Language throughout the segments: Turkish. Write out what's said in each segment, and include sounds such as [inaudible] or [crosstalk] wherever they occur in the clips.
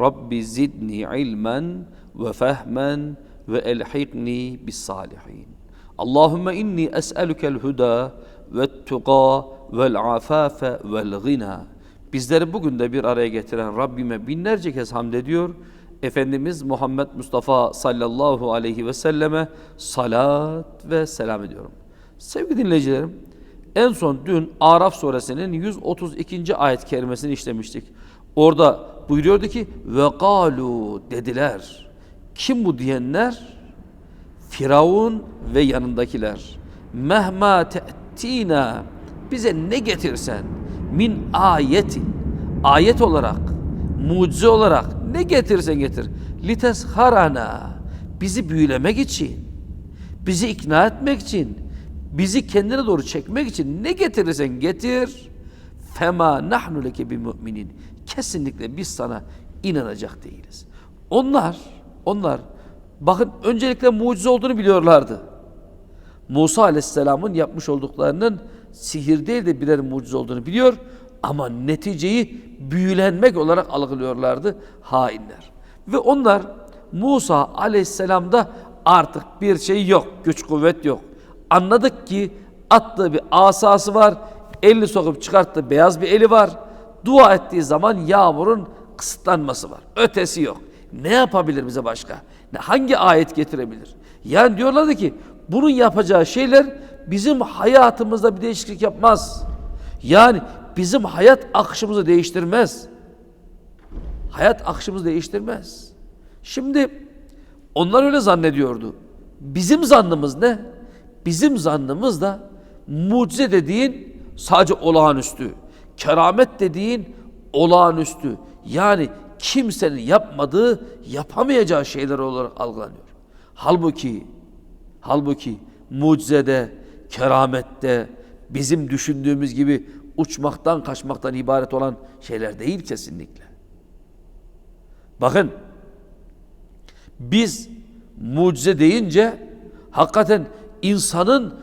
Rabbi zidni ilmen ve fehmen ve elhikni bis salihin. Allahümme inni es'elükel huda ve tuqa vel afafe vel gina. Bizleri bugün de bir araya getiren Rabbime binlerce kez hamd ediyor. Efendimiz Muhammed Mustafa sallallahu aleyhi ve selleme salat ve selam ediyorum. Sevgili dinleyicilerim, en son dün Araf suresinin 132. ayet kerimesini işlemiştik. Orada buyuruyordu ki ve galu dediler. Kim bu diyenler? Firavun ve yanındakiler. Mehma te'tina bize ne getirsen min ayetin ayet olarak mucize olarak ne getirsen getir litesharana bizi büyülemek için bizi ikna etmek için bizi kendine doğru çekmek için ne getirirsen getir fema nahnu leke bi müminin kesinlikle biz sana inanacak değiliz. Onlar onlar bakın öncelikle mucize olduğunu biliyorlardı. Musa Aleyhisselam'ın yapmış olduklarının sihir değil de birer mucize olduğunu biliyor ama neticeyi büyülenmek olarak algılıyorlardı hainler. Ve onlar Musa Aleyhisselam'da artık bir şey yok, güç kuvvet yok. Anladık ki attığı bir asası var, elini sokup çıkarttığı beyaz bir eli var. Dua ettiği zaman yağmurun kısıtlanması var. Ötesi yok. Ne yapabilir bize başka? Ne, hangi ayet getirebilir? Yani diyorlardı ki bunun yapacağı şeyler bizim hayatımızda bir değişiklik yapmaz. Yani bizim hayat akışımızı değiştirmez. Hayat akışımızı değiştirmez. Şimdi onlar öyle zannediyordu. Bizim zannımız ne? Bizim zannımız da mucize dediğin sadece olağanüstü. Keramet dediğin olağanüstü. Yani kimsenin yapmadığı, yapamayacağı şeyler olarak algılanıyor. Halbuki, halbuki mucizede, keramette, bizim düşündüğümüz gibi uçmaktan, kaçmaktan ibaret olan şeyler değil kesinlikle. Bakın, biz mucize deyince hakikaten insanın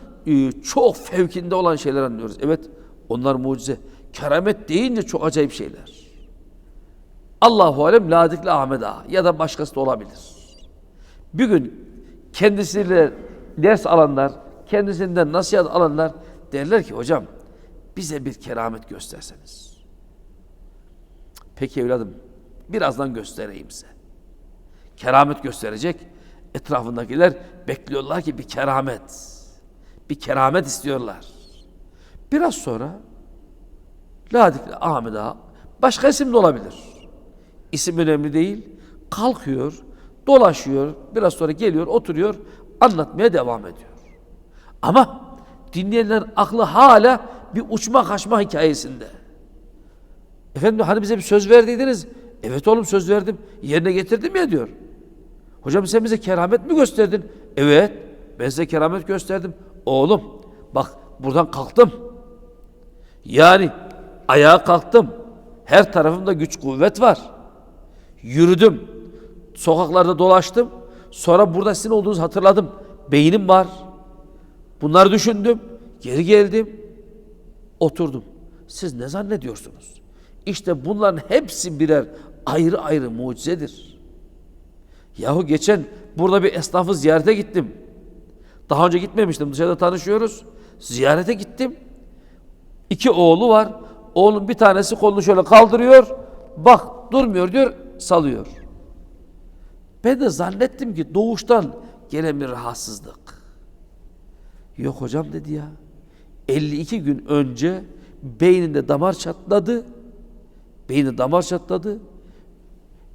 çok fevkinde olan şeyler anlıyoruz. Evet, onlar mucize. Keramet deyince çok acayip şeyler. Allahu alem Ladikli Ahmet Ağa ya da başkası da olabilir. Bir gün kendisiyle ders alanlar, kendisinden nasihat alanlar derler ki hocam bize bir keramet gösterseniz. Peki evladım birazdan göstereyim size. Keramet gösterecek. Etrafındakiler bekliyorlar ki bir keramet. Bir keramet istiyorlar. Biraz sonra Ladikli Ahmet Ağa başka isim de olabilir. İsim önemli değil. Kalkıyor, dolaşıyor, biraz sonra geliyor, oturuyor, anlatmaya devam ediyor. Ama dinleyenler aklı hala bir uçma kaçma hikayesinde. Efendim hani bize bir söz verdiydiniz. Evet oğlum söz verdim. Yerine getirdim ya diyor. Hocam sen bize keramet mi gösterdin? Evet. Ben size keramet gösterdim. Oğlum bak buradan kalktım. Yani ayağa kalktım. Her tarafımda güç kuvvet var. Yürüdüm. Sokaklarda dolaştım. Sonra burada sizin olduğunuzu hatırladım. Beynim var. Bunları düşündüm. Geri geldim. Oturdum. Siz ne zannediyorsunuz? İşte bunların hepsi birer ayrı ayrı mucizedir. Yahu geçen burada bir esnafı ziyarete gittim. Daha önce gitmemiştim. Dışarıda tanışıyoruz. Ziyarete gittim. İki oğlu var. Oğlun bir tanesi kolunu şöyle kaldırıyor. Bak durmuyor diyor salıyor. Ben de zannettim ki doğuştan gelen bir rahatsızlık. Yok hocam dedi ya. 52 gün önce beyninde damar çatladı. Beyni damar çatladı.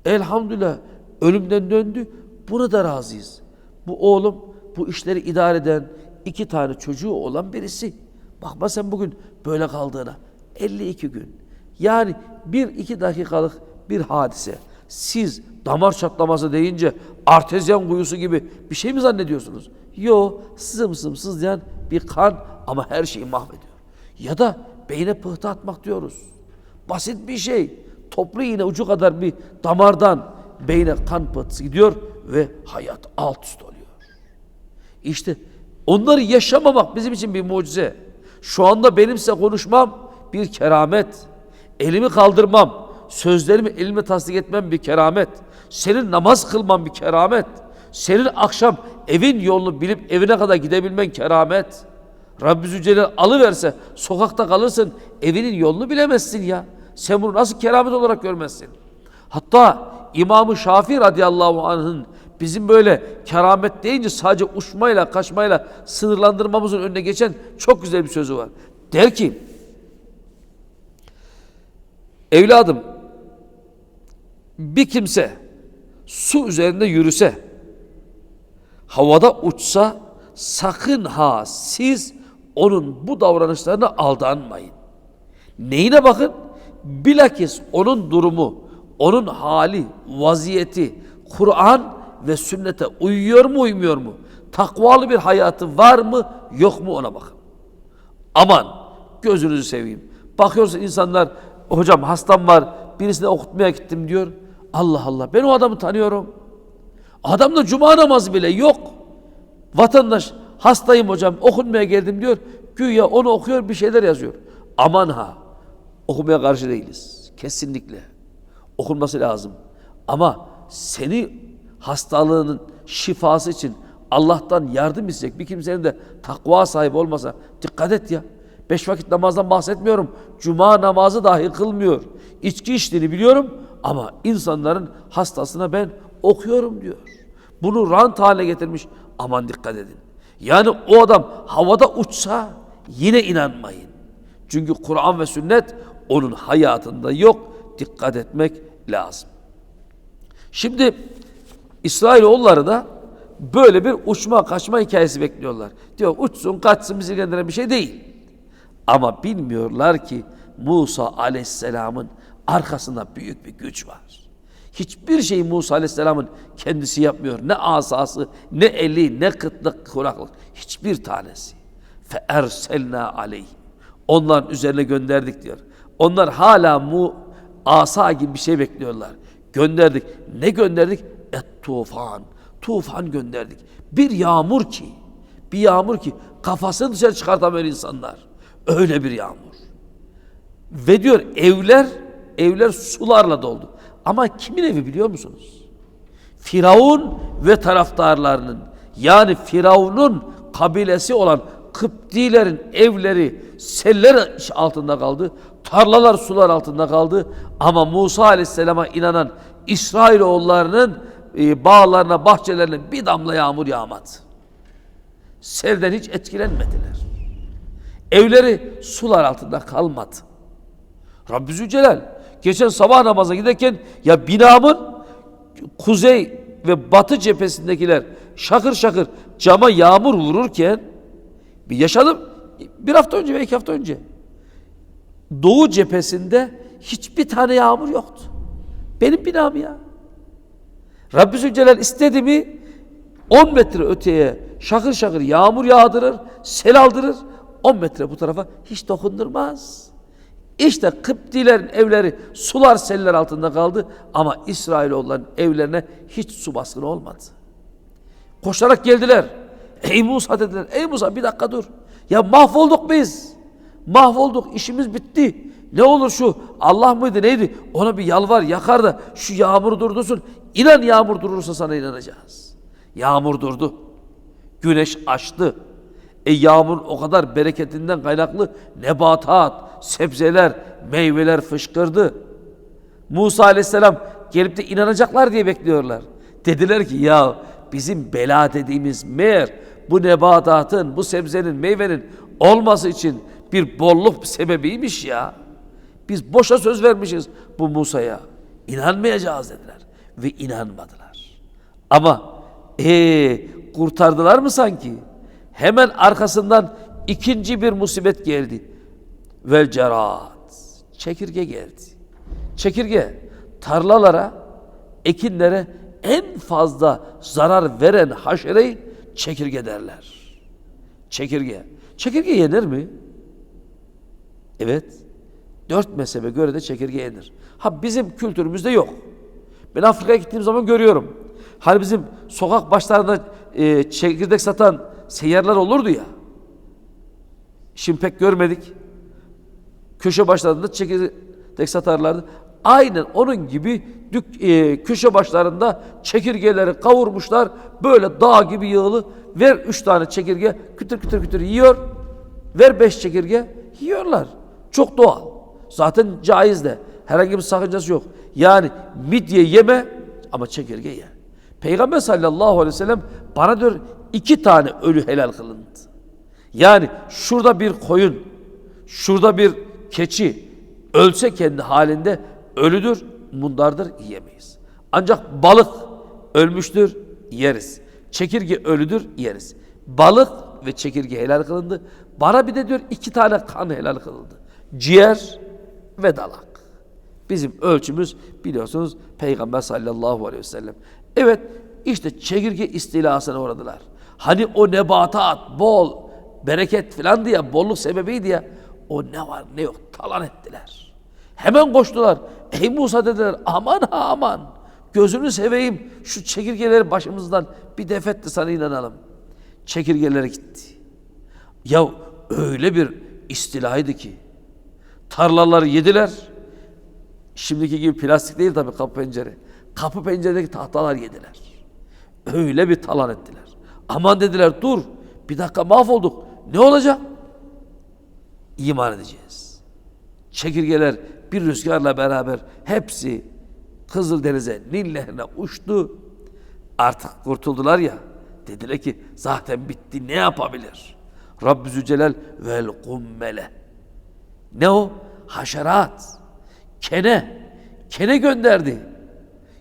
Elhamdülillah ölümden döndü. Buna da razıyız. Bu oğlum bu işleri idare eden iki tane çocuğu olan birisi. Bakma sen bugün böyle kaldığına. 52 gün. Yani bir iki dakikalık bir hadise Siz damar çatlaması deyince artezyen kuyusu gibi bir şey mi zannediyorsunuz? Yo, sızım sızım sızlayan bir kan ama her şeyi mahvediyor. Ya da beyne pıhtı atmak diyoruz. Basit bir şey. Toplu iğne ucu kadar bir damardan beyne kan pıhtısı gidiyor ve hayat alt üst oluyor. İşte onları yaşamamak bizim için bir mucize. Şu anda benim konuşmam bir keramet. Elimi kaldırmam, sözlerimi elime tasdik etmem bir keramet. Senin namaz kılman bir keramet. Senin akşam evin yolunu bilip evine kadar gidebilmen keramet. Rabbi Zülcelal alıverse sokakta kalırsın evinin yolunu bilemezsin ya. Sen bunu nasıl keramet olarak görmezsin? Hatta İmam-ı Şafii radıyallahu anh'ın bizim böyle keramet deyince sadece uçmayla kaçmayla sınırlandırmamızın önüne geçen çok güzel bir sözü var. Der ki evladım bir kimse su üzerinde yürüse havada uçsa sakın ha siz onun bu davranışlarına aldanmayın. Neyine bakın? Bilakis onun durumu, onun hali, vaziyeti, Kur'an ve sünnete uyuyor mu uymuyor mu? Takvalı bir hayatı var mı yok mu ona bakın. Aman gözünüzü seveyim. Bakıyorsun insanlar hocam hastam var birisine okutmaya gittim diyor. Allah Allah ben o adamı tanıyorum. Adamda cuma namazı bile yok. Vatandaş hastayım hocam okunmaya geldim diyor. Güya onu okuyor bir şeyler yazıyor. Aman ha okumaya karşı değiliz. Kesinlikle. Okunması lazım. Ama seni hastalığının şifası için Allah'tan yardım isteyecek bir kimsenin de takva sahibi olmasa dikkat et ya. Beş vakit namazdan bahsetmiyorum. Cuma namazı dahi kılmıyor. İçki içtiğini biliyorum ama insanların hastasına ben okuyorum diyor. Bunu rant haline getirmiş. Aman dikkat edin. Yani o adam havada uçsa yine inanmayın. Çünkü Kur'an ve sünnet onun hayatında yok. Dikkat etmek lazım. Şimdi İsrailoğulları da böyle bir uçma kaçma hikayesi bekliyorlar. Diyor uçsun kaçsın bizi ilgilendiren bir şey değil. Ama bilmiyorlar ki Musa aleyhisselamın arkasında büyük bir güç var. Hiçbir şey Musa aleyhisselamın kendisi yapmıyor. Ne asası, ne eli, ne kıtlık, kuraklık. Hiçbir tanesi. Fe erselna aleyh. Onların üzerine gönderdik diyor. Onlar hala mu asa gibi bir şey bekliyorlar. Gönderdik. Ne gönderdik? Et tufan. Tufan gönderdik. Bir yağmur ki, bir yağmur ki kafasını dışarı çıkartamıyor insanlar. Öyle bir yağmur. Ve diyor evler, evler sularla doldu. Ama kimin evi biliyor musunuz? Firavun ve taraftarlarının yani Firavun'un kabilesi olan Kıptilerin evleri seller altında kaldı. Tarlalar sular altında kaldı. Ama Musa Aleyhisselam'a inanan İsrailoğullarının e, bağlarına, bahçelerine bir damla yağmur yağmadı. Selden hiç etkilenmediler. Evleri sular altında kalmadı. Rabbi Zülcelal geçen sabah namaza giderken ya binamın kuzey ve batı cephesindekiler şakır şakır cama yağmur vururken bir yaşadım bir hafta önce ve iki hafta önce. Doğu cephesinde hiçbir tane yağmur yoktu. Benim binam ya. Rabbi Zülcelal istedi mi 10 metre öteye şakır şakır yağmur yağdırır, sel aldırır. 10 metre bu tarafa hiç dokundurmaz. İşte Kıptilerin evleri sular seller altında kaldı ama İsrailoğulların evlerine hiç su baskını olmadı. Koşarak geldiler. Ey Musa dediler. Ey Musa bir dakika dur. Ya mahvolduk biz. Mahvolduk. işimiz bitti. Ne olur şu Allah mıydı neydi? Ona bir yalvar yakar da şu yağmur durdursun. İnan yağmur durursa sana inanacağız. Yağmur durdu. Güneş açtı. E yağmur o kadar bereketinden kaynaklı nebatat, sebzeler, meyveler fışkırdı. Musa aleyhisselam gelip de inanacaklar diye bekliyorlar. Dediler ki ya bizim bela dediğimiz meğer bu nebatatın, bu sebzenin, meyvenin olması için bir bolluk sebebiymiş ya. Biz boşa söz vermişiz bu Musa'ya. İnanmayacağız dediler. Ve inanmadılar. Ama ee, kurtardılar mı sanki? Hemen arkasından ikinci bir musibet geldi. Vel cerat. Çekirge geldi. Çekirge tarlalara ekinlere en fazla zarar veren haşereyi çekirge derler. Çekirge. Çekirge yenir mi? Evet. Dört mezhebe göre de çekirge yenir. Ha bizim kültürümüzde yok. Ben Afrika'ya gittiğim zaman görüyorum. Hani bizim sokak başlarında e, çekirdek satan seyyarlar olurdu ya. Şimdi pek görmedik. Köşe başlarında çekirdek satarlardı. Aynen onun gibi dük, e, köşe başlarında çekirgeleri kavurmuşlar. Böyle dağ gibi yığılı. Ver üç tane çekirge kütür kütür kütür yiyor. Ver beş çekirge yiyorlar. Çok doğal. Zaten caiz de. Herhangi bir sakıncası yok. Yani midye yeme ama çekirge ye. Peygamber sallallahu aleyhi ve sellem bana diyor iki tane ölü helal kılındı. Yani şurada bir koyun, şurada bir keçi ölse kendi halinde ölüdür, mundardır yiyemeyiz. Ancak balık ölmüştür, yeriz. Çekirge ölüdür, yeriz. Balık ve çekirge helal kılındı. Bana bir de diyor iki tane kan helal kılındı. Ciğer ve dalak. Bizim ölçümüz biliyorsunuz Peygamber sallallahu aleyhi ve sellem. Evet işte çekirge istilasına uğradılar. Hani o nebatat bol, bereket filan diye bolluk sebebiydi ya. O ne var ne yok talan ettiler. Hemen koştular. Ey Musa dediler aman ha aman. Gözünü seveyim şu çekirgeleri başımızdan bir defetti sana inanalım. Çekirgelere gitti. Ya öyle bir istilaydı ki tarlaları yediler. Şimdiki gibi plastik değil tabii kapı pencere. Kapı penceredeki tahtalar yediler. Öyle bir talan ettiler. Aman dediler dur bir dakika mahvolduk. Ne olacak? İman edeceğiz. Çekirgeler bir rüzgarla beraber hepsi Kızıldeniz'e, Nil Nehri'ne uçtu. Artık kurtuldular ya. Dediler ki zaten bitti ne yapabilir? Rabbü Zülcelal vel kummele. Ne o? Haşerat. Kene. Kene gönderdi.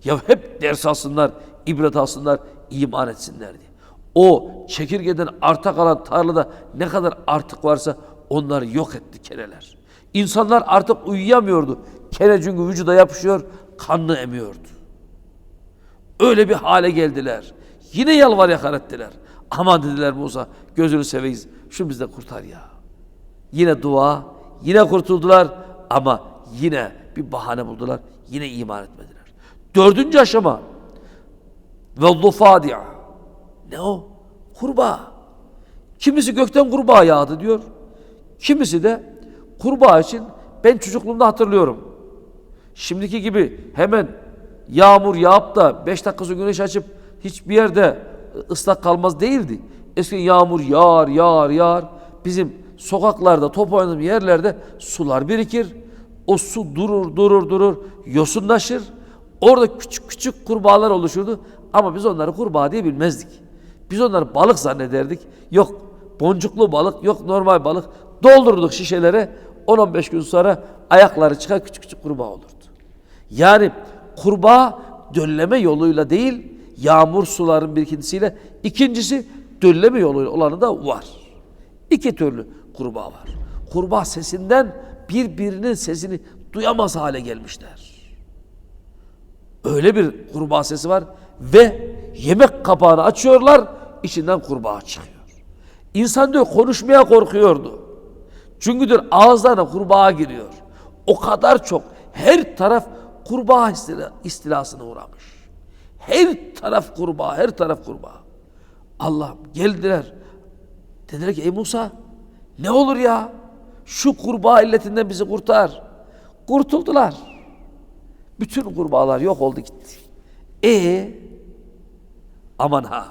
Ya hep ders alsınlar, ibret alsınlar, iman etsinler diye. O çekirgeden arta kalan tarlada ne kadar artık varsa onları yok etti keneler. İnsanlar artık uyuyamıyordu. Kene çünkü vücuda yapışıyor, kanını emiyordu. Öyle bir hale geldiler. Yine yalvar yakar ettiler. Aman dediler Musa gözünü seveyiz. Şu bizi de kurtar ya. Yine dua, yine kurtuldular ama yine bir bahane buldular. Yine iman etmediler. Dördüncü aşama ve zufadi'a. Ne o? Kurbağa. Kimisi gökten kurbağa yağdı diyor. Kimisi de kurbağa için ben çocukluğumda hatırlıyorum. Şimdiki gibi hemen yağmur yağıp da beş dakikası güneş açıp hiçbir yerde ıslak kalmaz değildi. Eskiden yağmur yağar yağar yağar. Bizim sokaklarda top oynadığım yerlerde sular birikir. O su durur durur durur yosunlaşır. Orada küçük küçük kurbağalar oluşurdu. Ama biz onları kurbağa diye bilmezdik. Biz onları balık zannederdik. Yok boncuklu balık, yok normal balık. Doldurduk şişelere. 10-15 gün sonra ayakları çıkar küçük küçük kurbağa olurdu. Yani kurbağa dölleme yoluyla değil, yağmur suların birikintisiyle. İkincisi dölleme yoluyla olanı da var. İki türlü kurbağa var. Kurbağa sesinden birbirinin sesini duyamaz hale gelmişler. Öyle bir kurbağa sesi var ve yemek kapağını açıyorlar, içinden kurbağa çıkıyor. İnsan diyor konuşmaya korkuyordu. Çünkü diyor ağızlarına kurbağa giriyor. O kadar çok her taraf kurbağa istila, istilasına uğramış. Her taraf kurbağa, her taraf kurbağa. Allah'ım geldiler. Dediler ki ey Musa ne olur ya şu kurbağa illetinden bizi kurtar. Kurtuldular. Bütün kurbağalar yok oldu gitti. E aman ha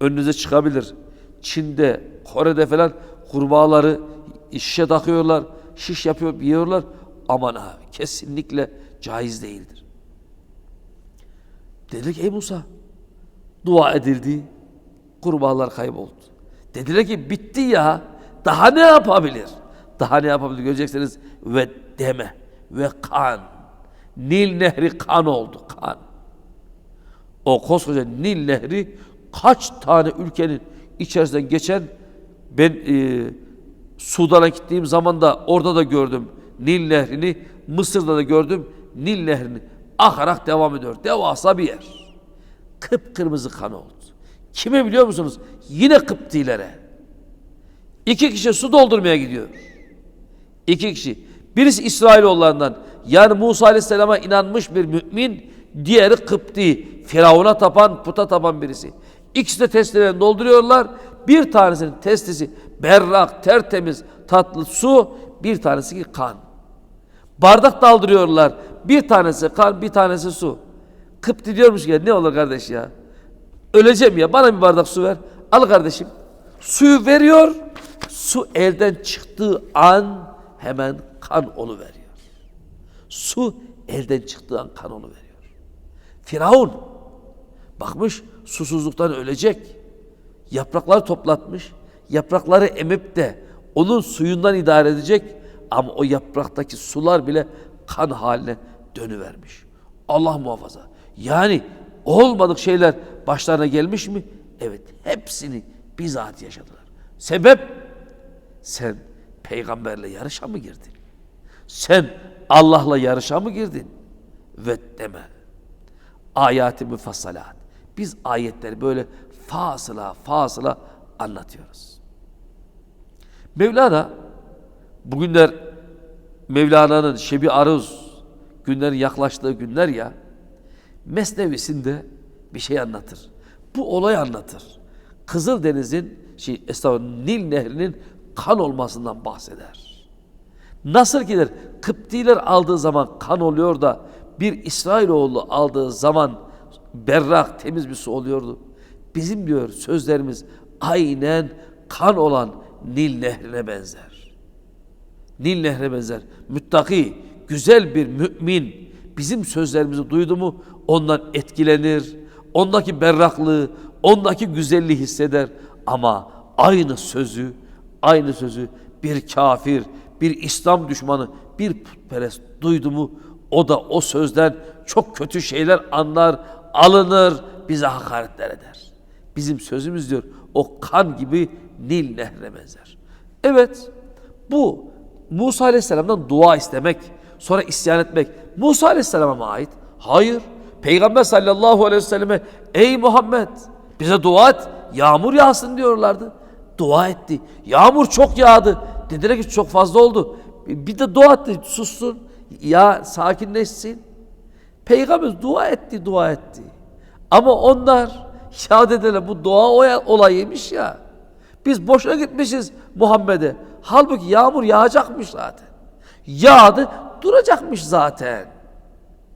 önünüze çıkabilir. Çin'de, Kore'de falan kurbağaları şişe takıyorlar, şiş yapıyor, yiyorlar. Aman ha kesinlikle caiz değildir. Dedi ki ey Musa dua edildi, kurbağalar kayboldu. Dediler ki bitti ya, daha ne yapabilir? Daha ne yapabilir göreceksiniz ve deme ve kan. Nil nehri kan oldu, kan. O koskoca Nil nehri kaç tane ülkenin içerisinden geçen ben e, Sudan'a gittiğim zaman da orada da gördüm Nil nehrini, Mısır'da da gördüm Nil nehrini. akarak devam ediyor. Devasa bir yer. Kıpkırmızı kan oldu. Kime biliyor musunuz? Yine Kıptilere. İki kişi su doldurmaya gidiyor. İki kişi. Birisi İsrailoğullarından yani Musa Aleyhisselam'a inanmış bir mümin, diğeri Kıpti, Firavun'a tapan, puta tapan birisi. İkisi de testilerini dolduruyorlar. Bir tanesinin testisi berrak, tertemiz, tatlı su, bir tanesi ki kan. Bardak daldırıyorlar. Bir tanesi kan, bir tanesi su. Kıpti diyormuş ki ne olur kardeş ya. Öleceğim ya bana bir bardak su ver. Al kardeşim. Suyu veriyor. Su elden çıktığı an hemen kan olu veriyor. Su elden çıktığı an kan olu veriyor. Firavun bakmış susuzluktan ölecek. Yaprakları toplatmış. Yaprakları emip de onun suyundan idare edecek ama o yapraktaki sular bile kan haline dönüvermiş. Allah muhafaza. Yani olmadık şeyler başlarına gelmiş mi? Evet, hepsini bizzat yaşadılar. Sebep sen peygamberle yarışa mı girdin? Sen Allah'la yarışa mı girdin? Ve deme. Ayat-ı müfassalat. Biz ayetleri böyle fasıla fasıla anlatıyoruz. Mevlana bugünler Mevlana'nın Şebi Aruz günlerin yaklaştığı günler ya Mesnevisinde bir şey anlatır. Bu olay anlatır. Kızıldeniz'in şey Nil Nehri'nin kan olmasından bahseder. Nasıl der Kıptiler aldığı zaman kan oluyor da bir İsrailoğlu aldığı zaman berrak temiz bir su oluyordu. Bizim diyor sözlerimiz aynen kan olan Nil Nehri'ne benzer. Nil Nehri'ne benzer. Müttaki, güzel bir mümin bizim sözlerimizi duydu mu ondan etkilenir. Ondaki berraklığı, ondaki güzelliği hisseder. Ama aynı sözü, aynı sözü bir kafir, bir İslam düşmanı, bir putperest duydu mu o da o sözden çok kötü şeyler anlar, alınır, bize hakaretler eder. Bizim sözümüz diyor o kan gibi Nil nehrine benzer. Evet bu Musa Aleyhisselam'dan dua istemek, sonra isyan etmek Musa Aleyhisselam'a mı ait? Hayır. Peygamber sallallahu aleyhi ve selleme ey Muhammed bize dua et yağmur yağsın diyorlardı. Dua etti. Yağmur çok yağdı. Dediler ki çok fazla oldu. Bir de dua etti sussun. Ya sakinleşsin. Peygamber dua etti dua etti. Ama onlar [laughs] ya dediler bu dua olayıymış ya. Biz boşuna gitmişiz Muhammed'e. Halbuki yağmur yağacakmış zaten. Yağdı duracakmış zaten.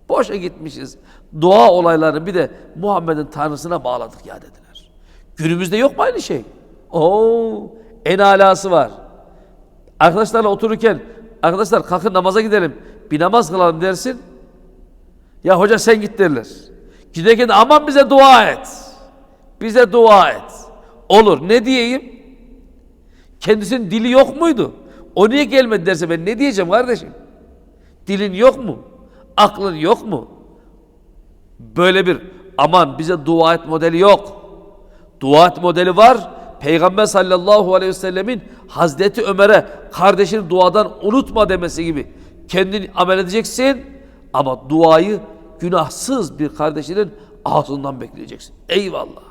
Boşa gitmişiz. Dua olaylarını bir de Muhammed'in tanrısına bağladık ya dediler. Günümüzde yok mu aynı şey? Oo, en alası var. Arkadaşlarla otururken arkadaşlar kalkın namaza gidelim. Bir namaz kılalım dersin. Ya hoca sen git derler. Giderken de aman bize dua et. Bize dua et. Olur. Ne diyeyim? Kendisinin dili yok muydu? O niye gelmedi derse ben ne diyeceğim kardeşim? Dilin yok mu? Aklın yok mu? Böyle bir aman bize dua et modeli yok. Dua et modeli var. Peygamber sallallahu aleyhi ve sellemin Hazreti Ömer'e kardeşini duadan unutma demesi gibi. Kendini amel edeceksin ama duayı günahsız bir kardeşinin ağzından bekleyeceksin. Eyvallah.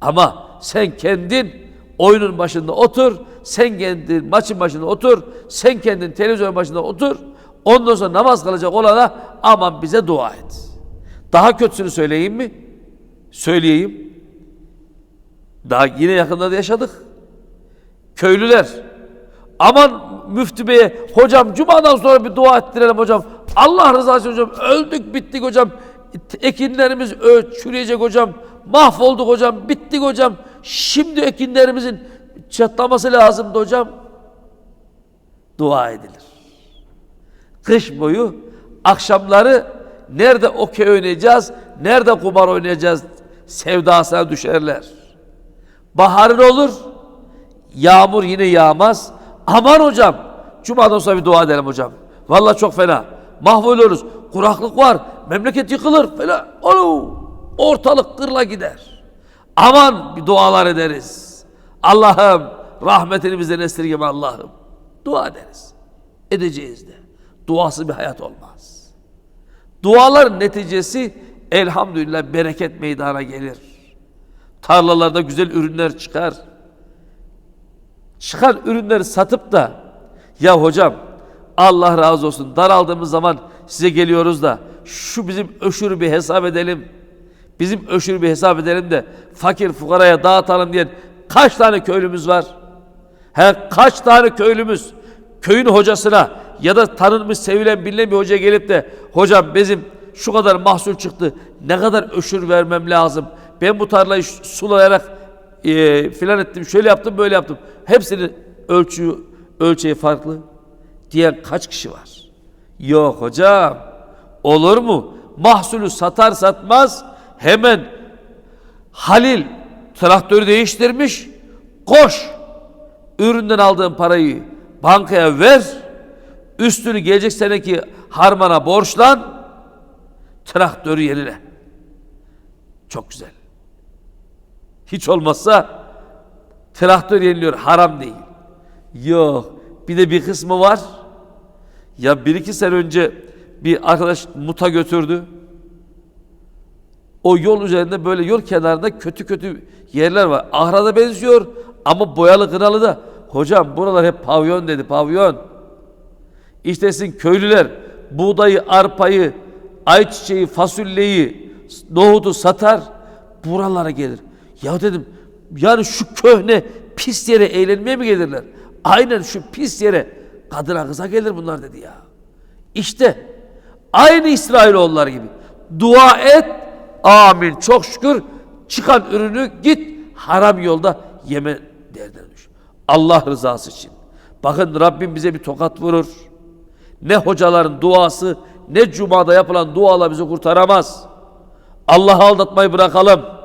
Ama sen kendin oyunun başında otur, sen kendin maçın başında otur, sen kendin televizyon başında otur. Ondan sonra namaz kılacak olana aman bize dua et. Daha kötüsünü söyleyeyim mi? Söyleyeyim. Daha yine yakında da yaşadık. Köylüler aman müftü beye hocam cumadan sonra bir dua ettirelim hocam. Allah rızası hocam öldük bittik hocam. Ekinlerimiz ö çürüyecek hocam. Mahvolduk hocam bittik hocam. Şimdi ekinlerimizin çatlaması lazımdı hocam. Dua edilir. Kış boyu akşamları nerede okey oynayacağız, nerede kumar oynayacağız sevdasına düşerler. Baharın olur, yağmur yine yağmaz. Aman hocam, cumadan sonra bir dua edelim hocam. Vallahi çok fena. Mahvoluyoruz. Kuraklık var. Memleket yıkılır falan. Onu ortalık kırla gider. Aman bir dualar ederiz. Allah'ım rahmetini bizden esirgeme Allah'ım. Dua ederiz. Edeceğiz de. Duası bir hayat olmaz. Dualar neticesi elhamdülillah bereket meydana gelir. Tarlalarda güzel ürünler çıkar. Çıkan ürünleri satıp da ya hocam Allah razı olsun daraldığımız zaman size geliyoruz da şu bizim öşürü bir hesap edelim. Bizim öşürü bir hesap edelim de fakir fukaraya dağıtalım diyen kaç tane köylümüz var? He, kaç tane köylümüz köyün hocasına ya da tanınmış sevilen bilinen bir hocaya gelip de hocam bizim şu kadar mahsul çıktı ne kadar öşür vermem lazım ben bu tarlayı sulayarak e, filan ettim şöyle yaptım böyle yaptım hepsinin ölçü ölçeği farklı diyen kaç kişi var yok hocam olur mu mahsulü satar satmaz hemen Halil traktörü değiştirmiş koş üründen aldığın parayı bankaya ver, üstünü gelecek seneki harmana borçlan, traktörü yenile. Çok güzel. Hiç olmazsa traktör yeniliyor, haram değil. Yok, bir de bir kısmı var. Ya bir iki sene önce bir arkadaş muta götürdü. O yol üzerinde böyle yol kenarında kötü kötü yerler var. Ahrada benziyor ama boyalı kınalı da. Hocam buralar hep pavyon dedi pavyon. İşte sizin köylüler buğdayı, arpayı, ayçiçeği, fasulyeyi, nohudu satar. Buralara gelir. Ya dedim yani şu köhne pis yere eğlenmeye mi gelirler? Aynen şu pis yere kadına kıza gelir bunlar dedi ya. İşte aynı İsrailoğulları gibi. Dua et, amin çok şükür çıkan ürünü git haram yolda yeme derdine düş. Allah rızası için. Bakın Rabbim bize bir tokat vurur. Ne hocaların duası ne cumada yapılan dualar bizi kurtaramaz. Allah'ı aldatmayı bırakalım.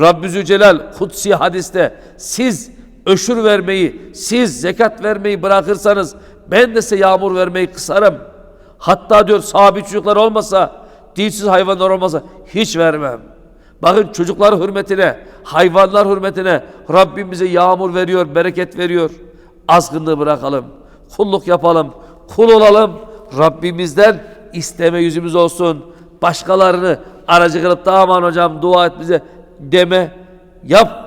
Rabbi Zülcelal kutsi hadiste siz öşür vermeyi, siz zekat vermeyi bırakırsanız ben de size yağmur vermeyi kısarım. Hatta diyor sahibi çocuklar olmasa, dilsiz hayvanlar olmasa hiç vermem. Bakın çocuklar hürmetine, hayvanlar hürmetine Rabbim bize yağmur veriyor, bereket veriyor. Azgınlığı bırakalım, kulluk yapalım, kul olalım. Rabbimizden isteme yüzümüz olsun. Başkalarını aracı kılıp da aman hocam dua et bize deme. Yap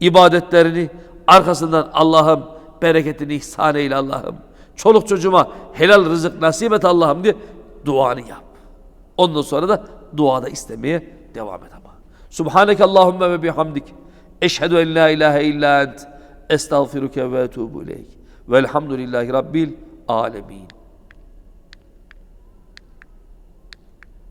ibadetlerini arkasından Allah'ım bereketini ihsan eyle Allah'ım. Çoluk çocuğuma helal rızık nasip et Allah'ım diye duanı yap. Ondan sonra da duada istemeye devam et ama. Subhaneke Allahümme ve bihamdik. Eşhedü en la ilahe illa ent. Estağfiruke ve etubu ileyk. Velhamdülillahi Rabbil alemin.